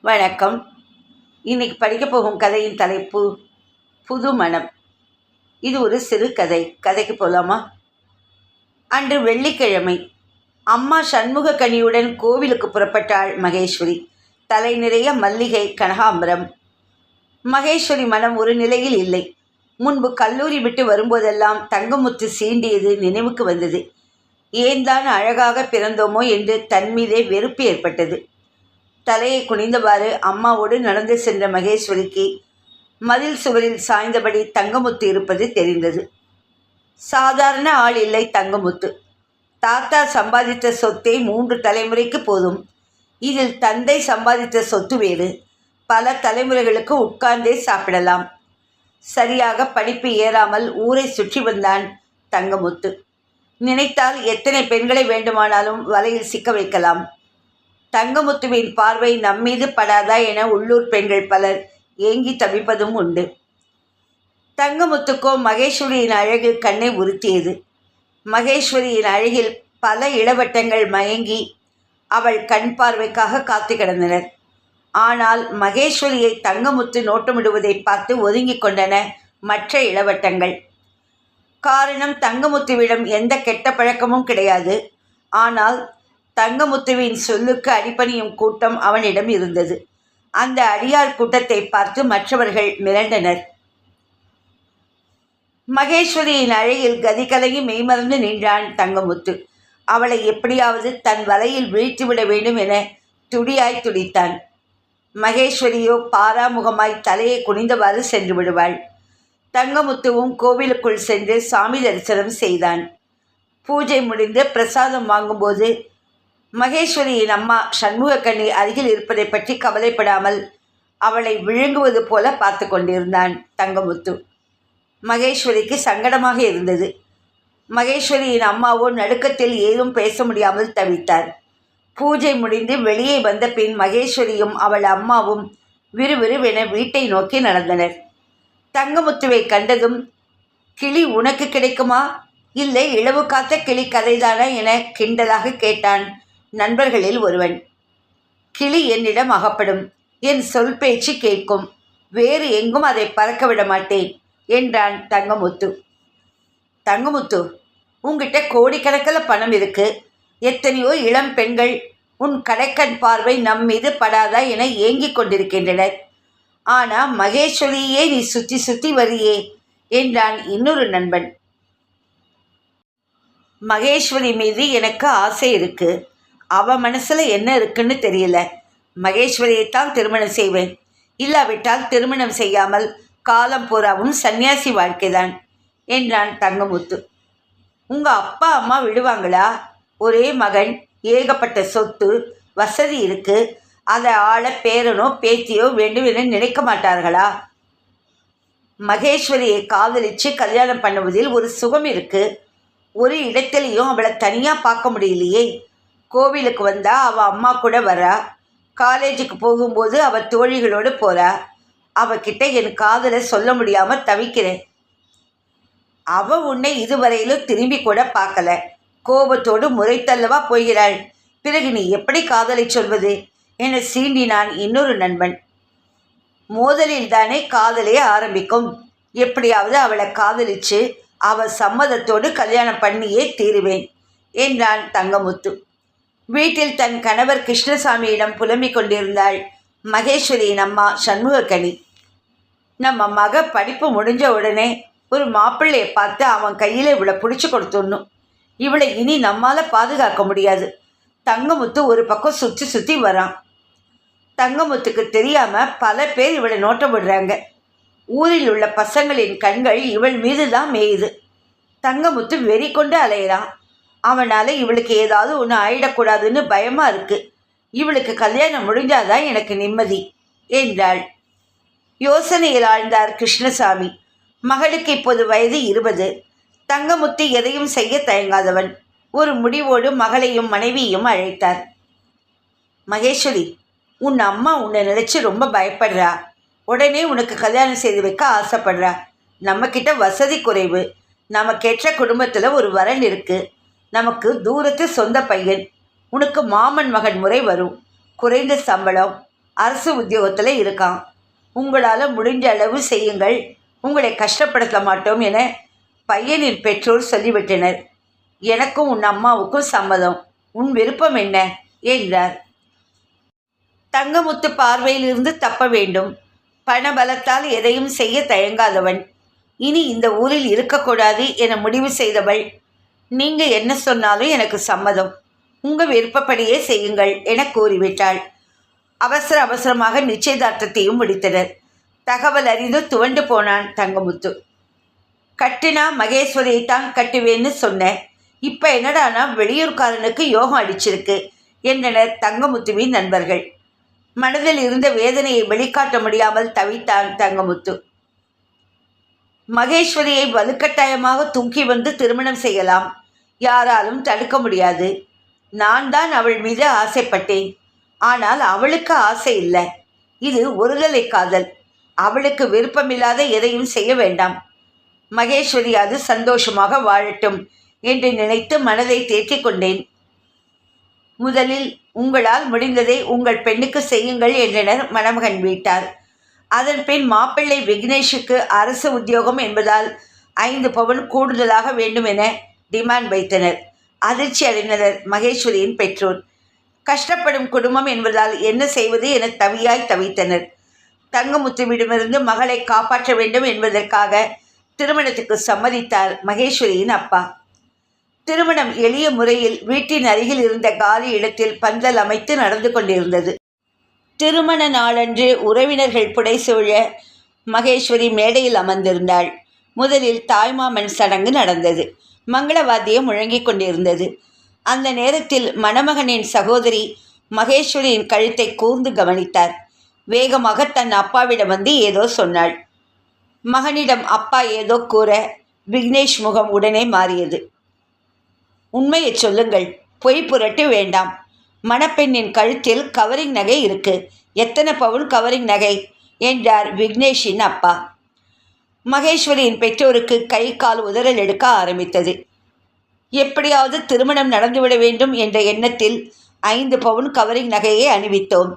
வணக்கம். இன்னைக்கு படிக்க போகும் கதையின் தலைப்பு புது மனம் இது ஒரு சிறு கதை. கதைக்கு போகலாமா அன்று வெள்ளிக்கிழமை அம்மா சண்முக கனியுடன் கோவிலுக்கு புறப்பட்டாள் மகேஸ்வரி. தலை நிறைய மல்லிகை கனகாம்பரம். மகேஸ்வரி மனம் ஒரு நிலையில் இல்லை. முன்பு கல்லூரி விட்டு வரும்போதெல்லாம் தங்கமுத்து சீண்டியது நினைவுக்கு வந்தது. ஏன் தான் அழகாக பிறந்தோமோ? என்று தன் மீதே வெறுப்பு ஏற்பட்டது. தலையை குனிந்தவாறு அம்மாவோடு நடந்து சென்ற மகேஸ்வரிக்கு மதில் சுவரில் சாய்ந்தபடி தங்கமுத்து இருப்பது தெரிந்தது. சாதாரண ஆள் இல்லை தங்கமுத்து. தாத்தா சம்பாதித்த சொத்தை மூன்று தலைமுறைக்கு போதும். இதில் தந்தை சம்பாதித்த சொத்து வேறு. பல தலைமுறைகளுக்கு உட்கார்ந்தே சாப்பிடலாம். சரியாக படிப்பு ஏறாமல் ஊரை சுற்றி வந்தான் தங்கமுத்து. நினைத்தால் எத்தனை பெண்களை வேண்டுமானாலும் வலையில் சிக்க வைக்கலாம். தங்கமுத்துவின் பார்வை நம்மீது படாதா என உள்ளூர் பெண்கள் பலர் ஏங்கி தவிப்பதும் உண்டு. தங்கமுத்துக்கோ மகேஸ்வரியின் அழகு கண்ணை உறுத்தியது மகேஸ்வரியின் அழகில் பல இளவட்டங்கள் மயங்கி அவள் கண் பார்வைக்காக காத்து கிடந்தனர். ஆனால் மகேஸ்வரியை தங்கமுத்து நோட்டமிடுவதை பார்த்து ஒதுங்கி கொண்டன மற்ற இளவட்டங்கள். காரணம் தங்கமுத்துவிடம் எந்த கெட்ட பழக்கமும் கிடையாது. ஆனால் தங்கமுத்துவின் சொல்லுக்கு அடிப்பணியும் கூட்டம் அவனிடம் இருந்தது. அந்த அடியார் கூட்டத்தை பார்த்து மற்றவர்கள் மிரண்டனர். மகேஸ்வரியின் அழகில் கதி கலங்கி மெய்மறந்து நின்றான் தங்கமுத்து. அவளை எப்படியாவது தன் வலையில் வீழ்த்திவிட வேண்டும் என துடியாய் துடித்தான். மகேஸ்வரியோ பாராமுகமாய் தலையை குனிந்தவாறு சென்று விடுவாள். தங்கமுத்துவும் கோவிலுக்குள் சென்று சாமி தரிசனம் செய்தான். பூஜை முடிந்து பிரசாதம் வாங்கும்போது மகேஸ்வரியின் அம்மா சண்முகக்கண்ணி அருகில் இருப்பதை பற்றி கவலைப்படாமல் அவளை விழுங்குவது போல பார்த்து கொண்டிருந்தான் தங்கமுத்து. மகேஸ்வரிக்கு சங்கடமாக இருந்தது. மகேஸ்வரியின் அம்மாவோ நடுக்கத்தில் ஏதும் பேச முடியாமல் தவித்தார். பூஜை முடிந்து வெளியே வந்த பின் மகேஸ்வரியும் அவள் அம்மாவும் விறுவிறுவென வீட்டை நோக்கி நடந்தனர். தங்கமுத்துவை கண்டதும் கிளி உனக்கு கிடைக்குமா? இல்லை இளவு காத்த கிளி கதைதானா? என கிண்டலாக கேட்டான் நண்பர்களில் ஒருவன் கிளி என்னிடம் அகப்படும் என் சொல் பேச்சு கேட்கும் வேறு எங்கும் அதை பறக்க விட மாட்டேன் என்றான் தங்கமுத்து. தங்கமுத்து உங்ககிட்ட கோடிக்கணக்கில் பணம் இருக்கு. எத்தனையோ இளம் பெண்கள் உன் கடைக்கண் பார்வை நம் மீது படாதா என ஏங்கிக் கொண்டிருக்கின்றனர். ஆனா மகேஸ்வரியே நீ சுத்தி சுத்தி வரியே என்றான் இன்னொரு நண்பன். மகேஸ்வரி மீது எனக்கு ஆசை இருக்கு. அவன் மனசில் என்ன இருக்குன்னு தெரியல. மகேஸ்வரியைத்தான் திருமணம் செய்வேன். இல்லாவிட்டால் திருமணம் செய்யாமல் காலம் பூராவும் சன்னியாசி வாழ்க்கைதான் என்றான் தங்கமுத்து. உங்கள் அப்பா அம்மா விடுவாங்களா? ஒரே மகன் ஏகப்பட்ட சொத்து வசதி இருக்கு. அதை ஆள பேரனோ பேத்தியோ வேண்டும் என நினைக்க மாட்டார்களா? மகேஸ்வரியை காதலிச்சு கல்யாணம் பண்ணுவதில் ஒரு சுகம் இருக்கு. ஒரு இடத்துலையும் அவளை தனியாக பார்க்க முடியலையே. கோவிலுக்கு வந்தா அவள் அம்மா கூட வரா. காலேஜுக்கு போகும்போது அவள் தோழிகளோடு போறா. அவகிட்ட என் காதலை சொல்ல முடியாமல் தவிக்கிறேன். அவ உன்னை இதுவரையிலும் திரும்பி கூட பார்க்கல. கோபத்தோடு முறைத்தல்லவா போகிறாள். பிறகு நீ எப்படி காதலை சொல்வது? என சீண்டினான் இன்னொரு நண்பன். மோதலில் தானே காதலே ஆரம்பிக்கும். எப்படியாவது அவளை காதலிச்சு அவ சம்மதத்தோடு கல்யாணம் பண்ணியே தீருவேன் என்றான் தங்கமுத்து. வீட்டில் தன் கணவர் கிருஷ்ணசாமியிடம் புலம்பிக் கொண்டிருந்தாள். மகேஸ்வரியின் அம்மா சண்முகக்கனி. நம்ம மக படிப்பு முடிஞ்ச உடனே ஒரு மாப்பிள்ளையை பார்த்து அவன் கையில் இவளை பிடிச்சி கொடுத்துடணும். இவளை இனி நம்மால் பாதுகாக்க முடியாது. தங்கமுத்து ஒரு பக்கம் சுற்றி சுற்றி வரான். தங்கமுத்துக்கு தெரியாமல் பல பேர் இவளை நோட்டம் விடுறாங்க. ஊரில் உள்ள பசங்களின் கண்கள் இவள் மீது தான் மேயுது. தங்கமுத்து வெறி கொண்டு அலையிறான். அவனால் இவளுக்கு ஏதாவது ஒன்று ஆயிடக்கூடாதுன்னு பயமாக இருக்குது இவளுக்கு கல்யாணம் முடிஞ்சாதான் எனக்கு நிம்மதி என்றாள். யோசனையில் ஆழ்ந்தார் கிருஷ்ணசாமி. மகளுக்கு இப்போது வயது இருபது. தங்கமுத்து எதையும் செய்ய தயங்காதவன். ஒரு முடிவோடு மகளையும் மனைவியையும் அழைத்தார். மகேஸ்வரி உன் அம்மா உன்னை நினச்சி ரொம்ப பயப்படுறா. உடனே உனக்கு கல்யாணம் செய்து வைக்க ஆசைப்படுறா. நம்மக்கிட்ட வசதி குறைவு. நமக்கேற்ற குடும்பத்தில் ஒரு வரன் இருக்குது நமக்கு தூரத்து சொந்த பையன். உனக்கு மாமன் மகன் முறை வரும். குறைந்த சம்பளம். அரசு உத்தியோகத்தில் இருக்கான். உங்களால் முடிஞ்ச அளவு செய்யுங்கள். உங்களை கஷ்டப்படுத்த மாட்டோம் என பையனின் பெற்றோர் சொல்லிவிட்டனர். எனக்கும் உன் அம்மாவுக்கும் சம்மதம். உன் விருப்பம் என்ன? என்றார். தங்கமுத்து பார்வையிலிருந்து தப்ப வேண்டும். பணபலத்தால் எதையும் செய்ய தயங்காதவன். இனி இந்த ஊரில் இருக்கக்கூடாது என முடிவு செய்தவள் நீங்க என்ன சொன்னாலும் எனக்கு சம்மதம். உங்க விருப்பப்படியே செய்யுங்கள் என கூறிவிட்டாள். அவசர அவசரமாக நிச்சயதார்த்தத்தையும் முடித்தனர். தகவல் அறிந்து துவண்டு போனான் தங்கமுத்து. கட்டினா மகேஸ்வரியை தான் கட்டுவேன்னு சொன்னேன் இப்போ என்னடானா வெளியூர்காரனுக்கு யோகம் அடிச்சிருக்கு என்றனர் தங்கமுத்துவின் நண்பர்கள். மனதில் இருந்த வேதனையை வெளிக்காட்ட முடியாமல் தவித்தான் தங்கமுத்து. மகேஸ்வரியை வலுக்கட்டாயமாக தூக்கி வந்து திருமணம் செய்யலாம். யாராலும் தடுக்க முடியாது. நான் தான் அவள் மீது ஆசைப்பட்டேன். ஆனால் அவளுக்கு ஆசை இல்லை. இது ஒருதலை காதல். அவளுக்கு விருப்பமில்லாத எதையும் செய்ய வேண்டாம். மகேஸ்வரி அது சந்தோஷமாக வாழட்டும் என்று நினைத்து மனதை தேற்றிக் கொண்டேன். முதலில் உங்களால் முடிந்ததை உங்கள் பெண்ணுக்கு செய்யுங்கள் என்றனர் மணமகன் வீட்டார். அதன் பின் மாப்பிள்ளை விக்னேஷுக்கு அரசு உத்தியோகம் என்பதால் ஐந்து பவுன் கூடுதலாக வேண்டும் என டிமாண்ட் வைத்தனர். அதிர்ச்சி அடைந்தனர் மகேஸ்வரியின் பெற்றோர். கஷ்டப்படும் குடும்பம் என்பதால் என்ன செய்வது என தவியாய் தவித்தனர். தங்கமுத்துவிடமிருந்து மகளை காப்பாற்ற வேண்டும் என்பதற்காக திருமணத்துக்கு சம்மதித்தார் மகேஸ்வரியின் அப்பா. திருமணம் எளிய முறையில் வீட்டின் அருகில் இருந்த காலி இடத்தில் பந்தல் அமைத்து நடந்து கொண்டிருந்தது. திருமண நாளன்று உறவினர்கள் புடைசூழ மகேஸ்வரி மேடையில் அமர்ந்திருந்தாள். முதலில் தாய்மாமன் சடங்கு நடந்தது. மங்களவாத்தியம் முழங்கிக் கொண்டிருந்தது. அந்த நேரத்தில் மணமகனின் சகோதரி மகேஸ்வரியின் கழுத்தை கூர்ந்து கவனித்தார். வேகமாக தன் அப்பாவிடம் வந்து ஏதோ சொன்னாள். மகனிடம் அப்பா ஏதோ கூற விக்னேஷ் முகம் உடனே மாறியது. உண்மையை சொல்லுங்கள். பொய் புரட்டு வேண்டாம். மணப்பெண்ணின் கழுத்தில் கவரிங் நகை இருக்கு. எத்தனை பவுன் கவரிங் நகை? என்றார் விக்னேஷின் அப்பா. மகேஸ்வரியின் பெற்றோருக்கு கை கால் உதறல் எடுக்க ஆரம்பித்தது. எப்படியாவது திருமணம் நடந்துவிட வேண்டும் என்ற எண்ணத்தில் ஐந்து பவுன் கவரிங் நகையை அணிவித்தோம்.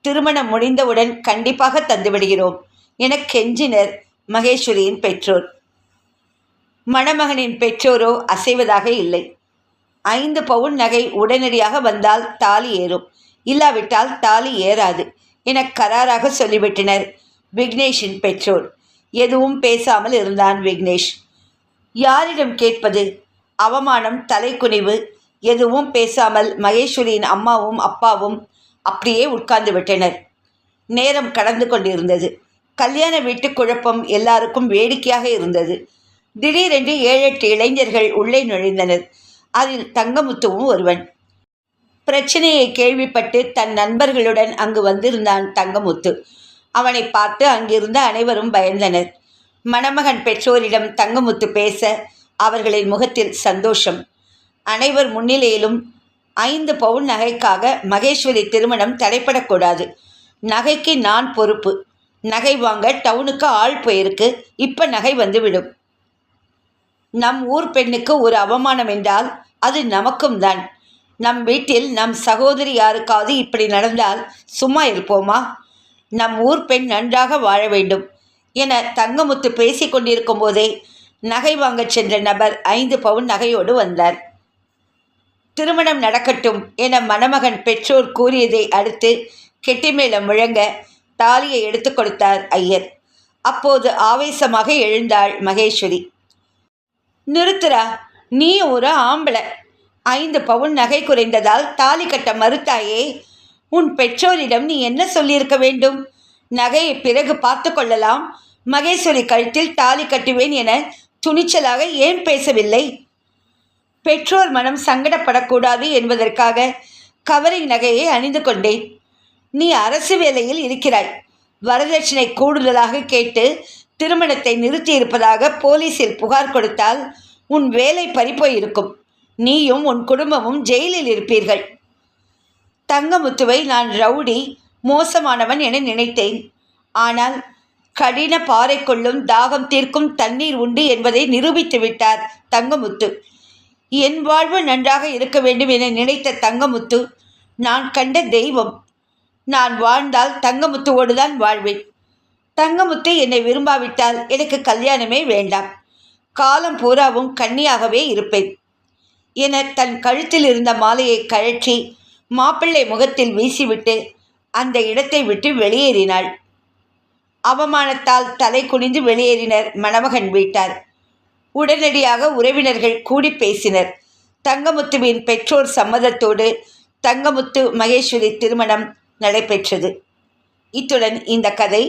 திருமணம் முடிந்தவுடன் கண்டிப்பாக தந்துவிடுகிறோம் என கெஞ்சினர் மகேஸ்வரியின் பெற்றோர். மணமகனின் பெற்றோரோ அசைவதாக இல்லை. ஐந்து பவுன் நகை உடனடியாக வந்தால் தாலி ஏறும். இல்லாவிட்டால் தாலி ஏறாது என கராராக சொல்லிவிட்டனர் விக்னேஷின் பெற்றோர். எதுவும் பேசாமல் இருந்தான் விக்னேஷ். யாரிடம் கேட்பது? அவமானம் தலைக்குனிவு எதுவும் பேசாமல் மகேஸ்வரியின் அம்மாவும் அப்பாவும் அப்படியே உட்கார்ந்து விட்டனர். நேரம் கடந்து கொண்டிருந்தது. கல்யாண வீட்டு குழப்பம் எல்லாருக்கும் வேடிக்கையாக இருந்தது. திடீரென்று ஏழெட்டு இளைஞர்கள் உள்ளே நுழைந்தனர். அதில் தங்கமுத்துவும் ஒருவன். பிரச்சனையை கேள்விப்பட்டு தன் நண்பர்களுடன் அங்கு வந்திருந்தான் தங்கமுத்து. அவனை பார்த்து அங்கிருந்த அனைவரும் பயந்தனர். மணமகன் பெற்றோரிடம் தங்கமுத்து பேச அவர்களின் முகத்தில் சந்தோஷம். அனைவர் முன்னிலையிலும் ஐந்து பவுன் நகைக்காக மகேஸ்வரி திருமணம் தடைப்படக்கூடாது நகைக்கு நான் பொறுப்பு. நகை வாங்க டவுனுக்கு ஆள் போயிருக்கு. இப்போ நகை வந்துவிடும். நம் ஊர் பெண்ணுக்கு ஒரு அவமானம் என்றால் அது நமக்கும் தான். நம் வீட்டில் நம் சகோதரி யாருக்காவது இப்படி நடந்தால் சும்மா இருப்போமா? நம் ஊர் பெண் நன்றாக வாழ வேண்டும் என தங்கமுத்து பேசி கொண்டிருக்கும் போதே நகை வாங்கச் சென்ற நபர் ஐந்து பவுன் நகையோடு வந்தார். திருமணம் நடக்கட்டும் என மணமகன் பெற்றோர் கூறியதை அடுத்து கெட்டிமேளம் முழங்க தாலியை எடுத்து கொடுத்தார் ஐயர். அப்போது ஆவேசமாக எழுந்தாள் மகேஸ்வரி. நிறுத்துறா நீ ஒரு ஆம்பளை. ஐந்து பவுன் நகை குறைந்ததால் தாலி கட்ட மறுத்தாயே. உன் பெற்றோரிடம் நீ என்ன சொல்லியிருக்க வேண்டும்? நகையை பிறகு பார்த்து கொள்ளலாம். மகேஸ்வரி கழுத்தில் தாலி கட்டுவேன் என துணிச்சலாக ஏன் பேசவில்லை? பெற்றோர் மனம் சங்கடப்படக்கூடாது என்பதற்காக கவரிங் நகையை அணிந்து கொண்டேன். நீ அரசு வேலையில் இருக்கிறாய். வரதட்சணை கூடுதலாக கேட்டு திருமணத்தை நிறுத்தியிருப்பதாக போலீசில் புகார் கொடுத்தால் உன் வேலை பறிப்போயிருக்கும் நீயும் உன் குடும்பமும் ஜெயிலில் இருப்பீர்கள். தங்கமுத்துவை நான் ரவுடி மோசமானவன் என நினைத்தேன். ஆனால் கடின பாறைக்குள்ளும் தாகம் தீர்க்கும் தண்ணீர் உண்டு என்பதை நிரூபித்து விட்டார் தங்கமுத்து. என் வாழ்வு நன்றாக இருக்க வேண்டும் என நினைத்த தங்கமுத்து நான் கண்ட தெய்வம். நான் வாழ்ந்தால் தங்கமுத்துவோடு தான் வாழ்வேன். தங்கமுத்து என்னை விரும்பாவிட்டால் எனக்கு கல்யாணமே வேண்டாம். காலம் பூராவும் கன்னியாகவே இருப்பேன். என தன் கழுத்தில் இருந்த மாலையை கழற்றி மாப்பிள்ளை முகத்தில் வீசிவிட்டு அந்த இடத்தை விட்டு வெளியேறினாள். அவமானத்தால் தலை குனிந்து வெளியேறினர் மணமகன் வீட்டார். உடனடியாக உறவினர்கள் கூடி பேசினர். தங்கமுத்துவின் பெற்றோர் சம்மதத்தோடு தங்கமுத்து மகேஸ்வரி திருமணம் நடைபெற்றது. இத்துடன் இந்த கதை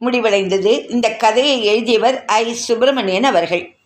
முடிவடைந்தது. இந்த கதையை எழுதியவர் ஐ. சுப்பிரமணியன் அவர்கள்.